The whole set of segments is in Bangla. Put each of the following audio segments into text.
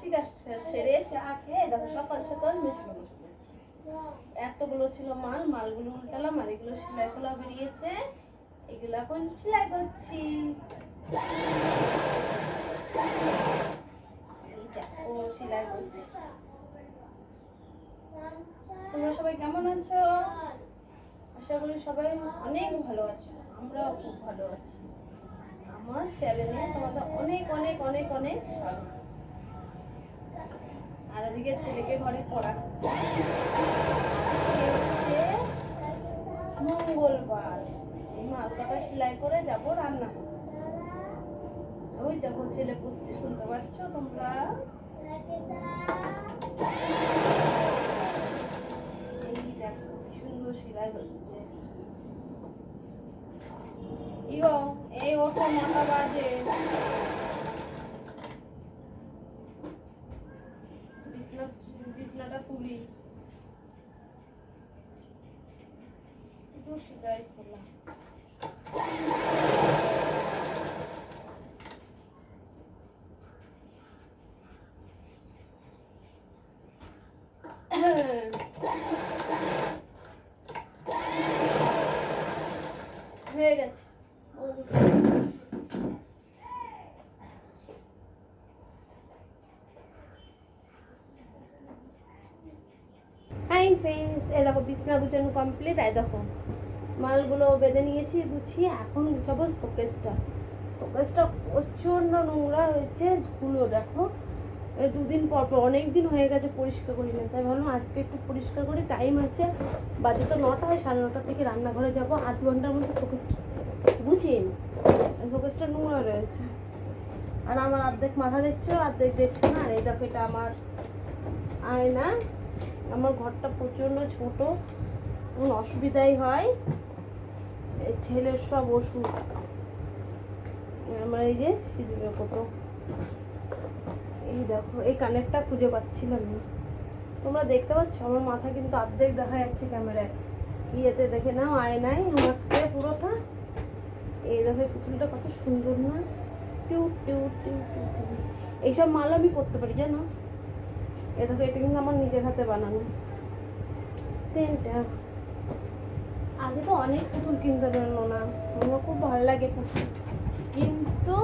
সেরে সকাল সকাল এতগুলো ছিল মাল, মালগুলো উল্টালাম, আর এগুলো সেলাই খোলা বেরিয়েছে। এগুলো এখন সেলাই করছি। সেলাই করছি। তোমরা সবাই কেমন আছো? আশা করি সবাই অনেক ভালো আছো, আমরাও খুব ভালো আছি। আমার চ্যানেলে তোমাদের অনেক অনেক অনেক অনেক স্বাগত। আর ছেলেকে ঘরে পড়াচ্ছে। মঙ্গলবার। এই মালটাটা সেলাই করে যাব রান্না করতে। ওই দেখো ছেলে পড়ছে, শুনতে পাচ্ছ তোমরা? এই দেখো সুন্দর সেলাই হচ্ছে। ইগো, এই ওঠো, নটা বাজে বিছনা বিছনাটা তুলি একটু সেলাই করলাম হয়ে গেছে। দেখো, বিছনা গুছানো কমপ্লিট এই দেখো, মালগুলো বেঁধে নিয়েছি, গুছিয়ে এখন গুছাবো শোকেসটা। শোকেসটা প্রচণ্ড নোংরা হয়েছে, ধুলো দেখো। দুদিন পর পর অনেক দিন হয়ে গেছে পরিষ্কার করি না। তাই ভাবলাম আজকে একটু পরিষ্কার করি টাইম আছে, বাজে তো নটা হয় সাড়ে নটার থেকে রান্নাঘরে যাব, আধ ঘণ্টার মধ্যে শোকেস নিই শোকেসটা নোংরা রয়েছে। আর আমার অর্ধেক মাথা দেখছ, অর্ধেক দেখছ না? আর এই দেখো এটা আমার আয়না। আমার ঘরটা প্রচণ্ড ছোট, কোনো অসুবিধাই হয়। ছেলের সব ওষুধ। আমার এই যে সিঁদুরের কত এই দেখো, এই কানেরটা খুঁজে পাচ্ছিলাম না। তোমরা দেখতে পাচ্ছ? আমার মাথা কিন্তু অর্ধেক দেখা যাচ্ছে ক্যামেরায় ইয়েতে দেখে নাও, আয়নায় আমার পুরোটা এই দেখো পুতুলটা কত সুন্দর না? টিউ টিউ টিউ। এইসব মাল আমি করতে পারি, জানো? এ দেখো, এটা কিন্তু আমার নিজের হাতে বানানো। তিনটা। আগে তো অনেক পুতুল কিনতে পারল না। আমার খুব ভালো লাগে পুতুল। কিন্তু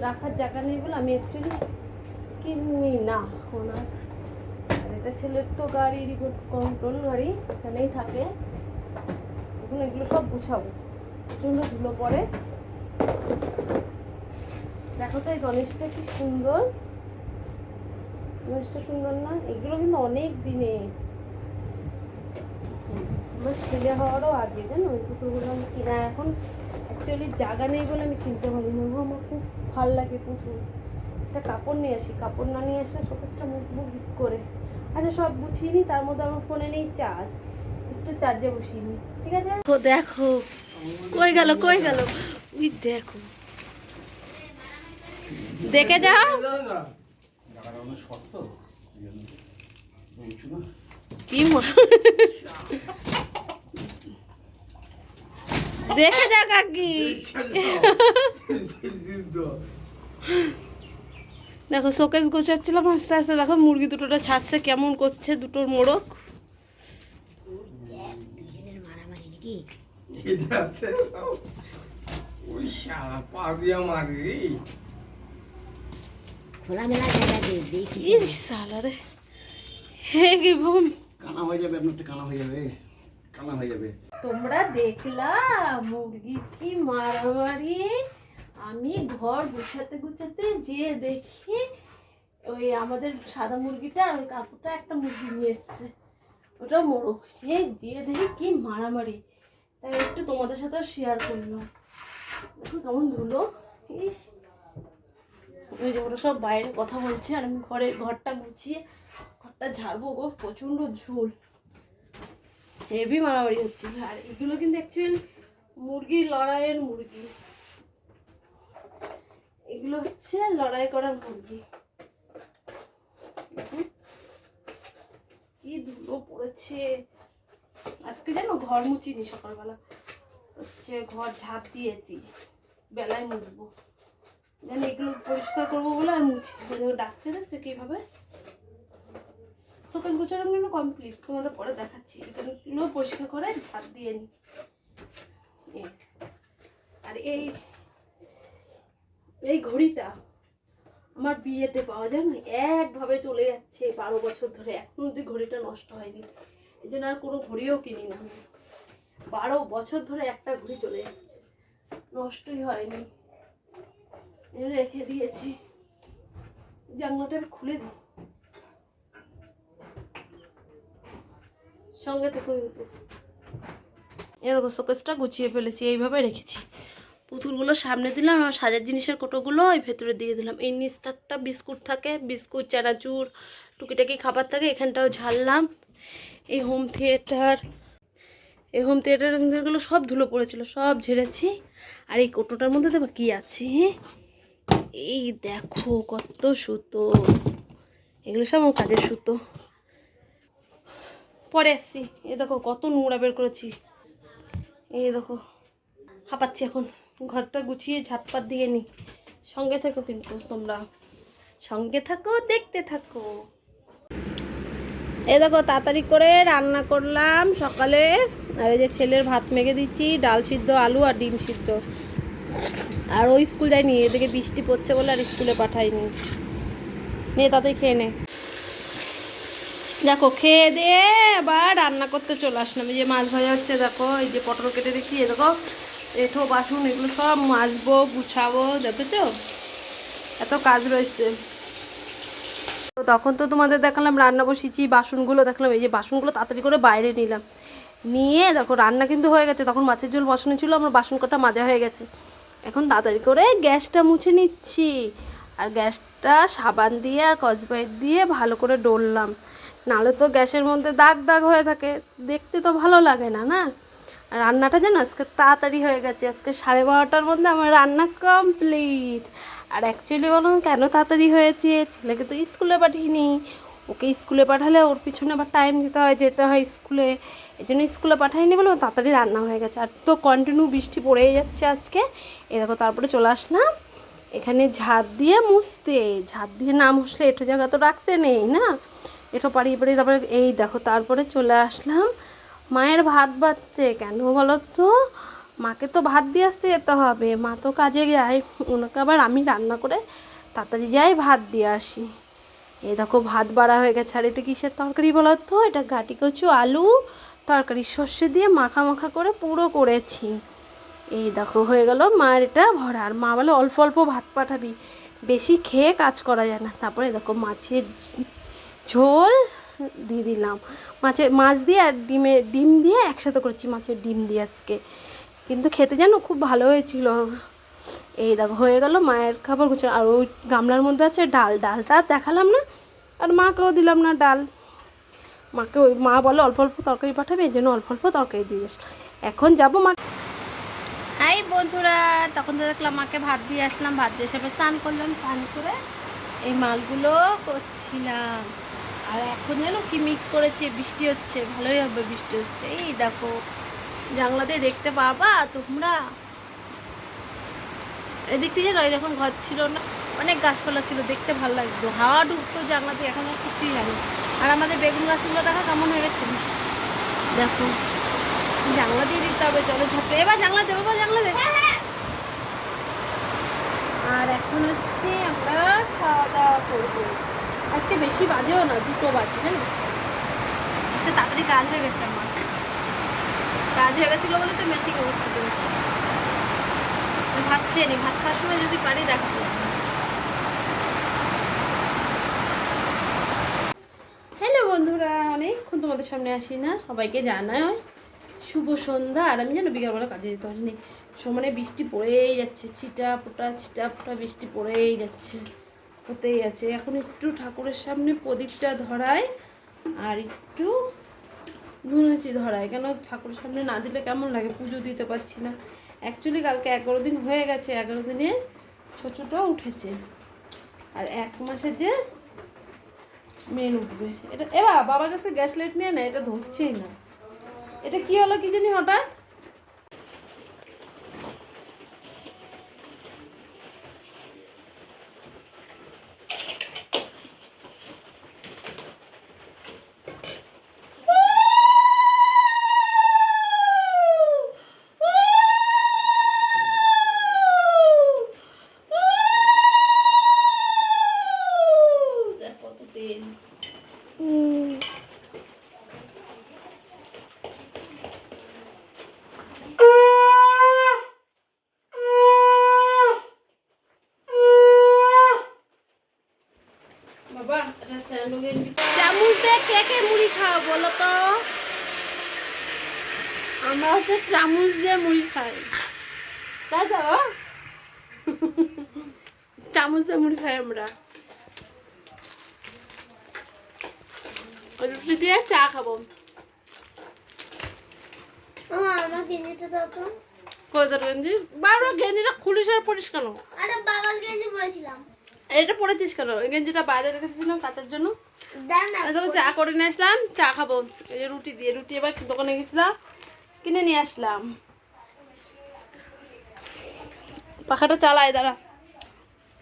রাখার জায়গা নেই বলে আমি অ্যাকচুয়ালি কিনি না এখন আর এটা ছেলের তো গাড়ি রিপোর্ট কন্ট্রোল গাড়ি, এখানেই থাকে। এখন এগুলো সব গুছাবো। প্রচণ্ড ধুলো পড়ে। দেখো তো এই গণেশটা কি সুন্দর। গণেশটা সুন্দর না? এগুলো কিন্তু অনেক দিনে। আমার ছেলে হওয়ারও আগে, জানো? ওই পুতুলগুলো আমি কিনা এখন অ্যাকচুয়ালি জায়গা নেই বলে আমি কিনতে পারি না খুব ভালো লাগে পুতুল। একটা কাপড় নিয়ে আসি কাপড় না নিয়ে আসলে শোকেসটা মুখ হিট করে। আচ্ছা সব গুছিয়ে নিই তার মধ্যে আমার ফোনে নেই চার্জ। একটু চার্জে বসিয়ে নিই ঠিক আছে? ও দেখো। কই গেল কই গেল? উই দেখো। দেখে যাও। কি দেখে যা কাকি। দেখো শোকেস গোছাচ্ছিলাম আস্তে আস্তে দেখো মুরগি দুটোটা ছাড়ছে কেমন করছে দুটোর মোড়ক। হয়ে হয়ে হয়ে তোমরা দেখলা মুরগি কি মারামারি আমি ঘর গুছাতে গুছাতে যে দেখি ওই আমাদের সাদা মুরগিটা আর ওই কাকুটা একটা মুরগি নিয়ে এসছে। ওটা মোরগ। সে দিয়ে দেখি কি মারামারি। তাই একটু তোমাদের সাথে শেয়ার করলাম। দেখো কেমন ধুলো। ইস। ওই যে ওরা সব বাইরে কথা বলছে আর আমি ঘরে ঘরটা গুছিয়ে ঘরটা ঝাড়বো গো, প্রচণ্ড ঝোল। হেভি মারামারি হচ্ছে। আর এগুলো কিন্তু অ্যাকচুয়ালি মুরগি লড়াইয়ের মুরগি। এগুলো হচ্ছে লড়াই করার মুরগি। কি ধুলো পড়েছে। আজকে জানো ঘর মুচিনি সকালবেলা। হচ্ছে ঘর ঝাঁপ দিয়েছি, বেলায় মুছবো। যেন এগুলো পরিষ্কার করব বলে আর মুছি ডাকছে দেখছে কীভাবে? শোকেস গোছানো কিন্তু কমপ্লিট তোমাদের পরে দেখাচ্ছি। এগুলো পরিষ্কার করে ঝাঁট দিয়ে নিই। আর এই এই ঘড়িটা আমার বিয়েতে পাওয়া যায় না, একভাবে চলে যাচ্ছে বারো বছর ধরে, এখন অব্দি ঘড়িটা নষ্ট হয়নি। এই জন্য আর কোনো ঘড়িও কিনি না আমি। বারো বছর ধরে একটা ঘড়ি চলে যাচ্ছে, নষ্টই হয়নি। রেখে দিয়েছি। জানলাটা এবার খুলে দিই। সঙ্গে থেকে এই দেখো শোকেসটা গুছিয়ে ফেলেছি, এইভাবে রেখেছি। পুতুলগুলো সামনে দিলাম আর সাজার জিনিসের কোটোগুলো ওই ভেতরে দিয়ে দিলাম। এই নিচ থাকটা বিস্কুট থাকে, বিস্কুট, চানাচুর, টুকিটাকি খাবার থাকে, এখানটাও ঝাড়লাম। এই হোম থিয়েটার, এই হোম থিয়েটারগুলো সব ধুলো পড়েছিল, সব ঝেড়েছি। আর এই কোটোটার মধ্যে দেখো কী আছে? এই দেখো কত সুতো। এগুলো সব আমার কাজের সুতো। পরে আসছি। এ দেখো কত নোংরা বের করেছি। এই দেখো, হাঁপাচ্ছি এখন। ঘরটা গুছিয়ে ঝাটপাট দিয়ে নি। সঙ্গে থেকো কিন্তু তোমরা। সঙ্গে থাকো, দেখতে থাকো। এই দেখো, তাড়াতাড়ি করে রান্না করলাম সকালে। আর এই যে ছেলের ভাত মেখে দিচ্ছি, ডাল সিদ্ধ, আলু আর ডিম সিদ্ধ। আর ওই স্কুল যায়নি, এদিকে বৃষ্টি পড়ছে বলে আর স্কুলে পাঠাইনি নে তাতে খেয়ে নে। দেখো, খেয়ে দিয়ে আবার রান্না করতে চলে আসলাম। এই যে মাছ ভাজা হচ্ছে, দেখো, এই যে পটল কেটে রেখেছি এ দেখো। এঠো বাসন এগুলো সব মাজবো, গুছাবো, দেখেছ? এত কাজ রয়েছে। তো তখন তো তোমাদের দেখালাম, রান্না বসিয়েছি, বাসনগুলো দেখলাম, এই যে বাসনগুলো তাড়াতাড়ি করে বাইরে নিলাম। নিয়ে দেখো, রান্না কিন্তু হয়ে গেছে। তখন মাছের ঝোল বসানো ছিল, আমার বাসন কটা মাজা হয়ে গেছে। এখন তাড়াতাড়ি করে গ্যাসটা মুছে নিচ্ছি। আর গ্যাসটা সাবান দিয়ে আর কসবাইট দিয়ে ভালো করে ডললাম। নাহলে তো গ্যাসের মধ্যে দাগ দাগ হয়ে থাকে। দেখতে তো ভালো লাগে না না? রান্নাটা যেন আজকে তাড়াতাড়ি হয়ে গেছে। আজকে সাড়ে বারোটার মধ্যে আমার রান্না কমপ্লিট। আর অ্যাকচুয়ালি বলুন কেন তাড়াতাড়ি হয়েছে? ছেলেকে তো স্কুলে পাঠিয়েনি। ওকে স্কুলে পাঠালে ওর পিছনে আবার টাইম দিতে হয়, যেতে হয় স্কুলে। এই জন্য স্কুলে পাঠাইনি বলে তাড়াতাড়ি রান্না হয়ে গেছে। আর তো কন্টিনিউ বৃষ্টি পড়েই যাচ্ছে আজকে। এ দেখো, তারপরে চলে আসলাম। এখানে ঝাঁট দিয়ে মুছতে। ঝাঁট দিয়ে না মুছলে এটো জায়গা তো রাখতে নেই, না? এটো পাড়িয়ে পাড়িয়ে তারপরে এই দেখো, তারপরে চলে আসলাম। মায়ের ভাত বাড়তে কেন বলো তো মাকে তো ভাত দিয়ে আসতে যেতে হবে। মা তো কাজে যায়। ওনাকে আবার আমি রান্না করে তাড়াতাড়ি যাই ভাত দিয়ে আসি। এই দেখো ভাত বাড়া হয়ে গেছে। আর এটা কিসের তরকারি বলো তো এটা গাটি কচু, আলু, তরকারি, সর্ষে দিয়ে মাখা মাখা করে পুরো করেছি। এই দেখো হয়ে গেল মায়ের এটা ভরা। আর মা বলে অল্প অল্প ভাত পাঠাবি। বেশি খেয়ে কাজ করা যায় না। তারপরে দেখো মাছের ঝোল দিয়ে দিলাম। মাছের মাছ দিয়ে আর ডিমে, ডিম দিয়ে একসাথে করেছি মাছের ডিম দিয়ে আজকে। কিন্তু খেতে যেন খুব ভালো হয়েছিল। এই দেখো, হয়ে গেল মায়ের খাবার গুছানো। আর ওই গামলার মধ্যে আছে ডাল। ডালটা দেখালাম না। আর মাকেও দিলাম না ডাল। মাকে ওই, মা বলে অল্প অল্প তরকারি পাঠাবে, এই জন্য অল্প অল্প তরকারি দিয়ে এখন যাব মা হাই বন্ধুরা, তখন তো দেখলাম মাকে ভাত দিয়ে আসলাম। ভাত দিয়ে আবার স্নান করলাম। স্নান করে এই মালগুলো করছিলাম। আর এখন যেন কি মিক করেছে, বৃষ্টি হচ্ছে, ভালোই হবে বৃষ্টি হচ্ছে। এই দেখো জানলা দিয়ে দেখতে পাবা তোমরা। এদিক থেকে নয় যখন ঘর ছিল না, অনেক গাছপালা ছিল, দেখতে ভালো লাগতো। হাওয়া ঢুকতো জানলা দিয়ে এখন আর কিছুই জানি আর আমাদের বেগুন গাছগুলো দেখা কেমন হয়ে গেছে? দেখো, জানলা দিয়ে দিতে হবে, চলো ঝাপটে। এবার জানলা দেবো বা জানলা দেবে। আর এখন হচ্ছে আমরা খাওয়া দাওয়া করব। আজকে বেশি বাজেও না দুটো বাজে জানো? আজকে তাড়াতাড়ি কাজ হয়ে গেছে আমার। কাজ হয়ে গেছিল বলে তো মেশিন অবস্থা করেছি ভাত খেয়ে নি ভাত খাওয়ার সময় যদি পারি দেখাতে হ্যালো বন্ধুরা অনেকক্ষণ তোমাদের সামনে আসি না সবাইকে জানাই শুভ সন্ধ্যা। আর আমি যেন বিকালবেলা কাজে যেতে পারিনি। সমানে বৃষ্টি পড়েই যাচ্ছে ছিটা ফোটা ছিটা ফোটা বৃষ্টি পড়েই যাচ্ছে। হতেই আছে। এখন একটু ঠাকুরের সামনে প্রদীপটা ধরায় আর একটু ধুনুচি ধরায় কেন ঠাকুরের সামনে না দিলে কেমন লাগে? পুজো দিতে পারছি না। অ্যাকচুয়ালি কালকে এগারো দিন হয়ে গেছে। এগারো দিনে ছোটোটা উঠেছে। আর এক মাসে যে মেন উঠবে। এটা এবার বাবার কাছে গ্যাস লাইট নিয়ে না, এটা ধরছেই না। এটা কি হলো কি জানি হঠাৎ তেল বাবা এটা স্যান্ডো গেঞ্জি চামচ দিয়ে কে কে মুড়ি খাও বলো তো? আমরা হচ্ছে চামচ দিয়ে মুড়ি খাই। চামচ দিয়ে মুড়ি খাই আমরা। ওই রুটি দিয়ে চা খাব। আমার গেঞ্জিটা দাও তো। কোথায় গেঞ্জি? গেঞ্জিটা খুলিস আর পরিস কেন? আরে বাবার গেঞ্জি পরেছিলাম। এটা পরেছিস কেন? গেঞ্জিটা বাইরে রেখেছিলাম কাচার জন্য। চা করে নিয়ে আসলাম চা খাব। এই যে রুটি দিয়ে রুটি এবার দোকানে গেছিলাম কিনে নিয়ে আসলাম। পাখাটা চালাই দাঁড়া।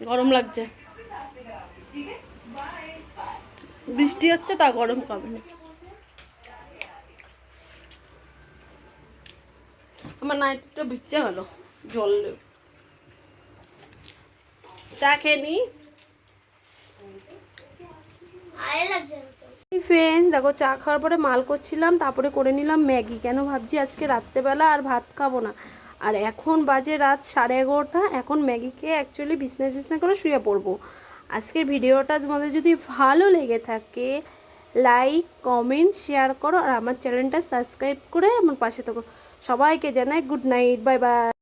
গরম লাগছে। বৃষ্টি হচ্ছে তা গরম কমে না। আমার নাইটটা ভিজছে গেল জল চা খেয়ে না? ফ্রেন্ড দেখো চা খাওয়ার পরে মাল করছিলাম তারপরে করে নিলাম ম্যাগি। কেন ভাবছি আজকে রাত্রেবেলা আর ভাত খাব না। আর এখন বাজে রাত সাড়ে এগারোটা এখন ম্যাগিকে অ্যাকচুয়ালি বিছনা টিছনা করে শুয়ে পড়ব। আজকের ভিডিওটা তোমাদের যদি ভালো লেগে থাকে লাইক কমেন্ট শেয়ার করো আর আমার চ্যানেলটা সাবস্ক্রাইব করে আমার পাশে থাকো। সবাইকে জানাই গুড নাইট বাই বাই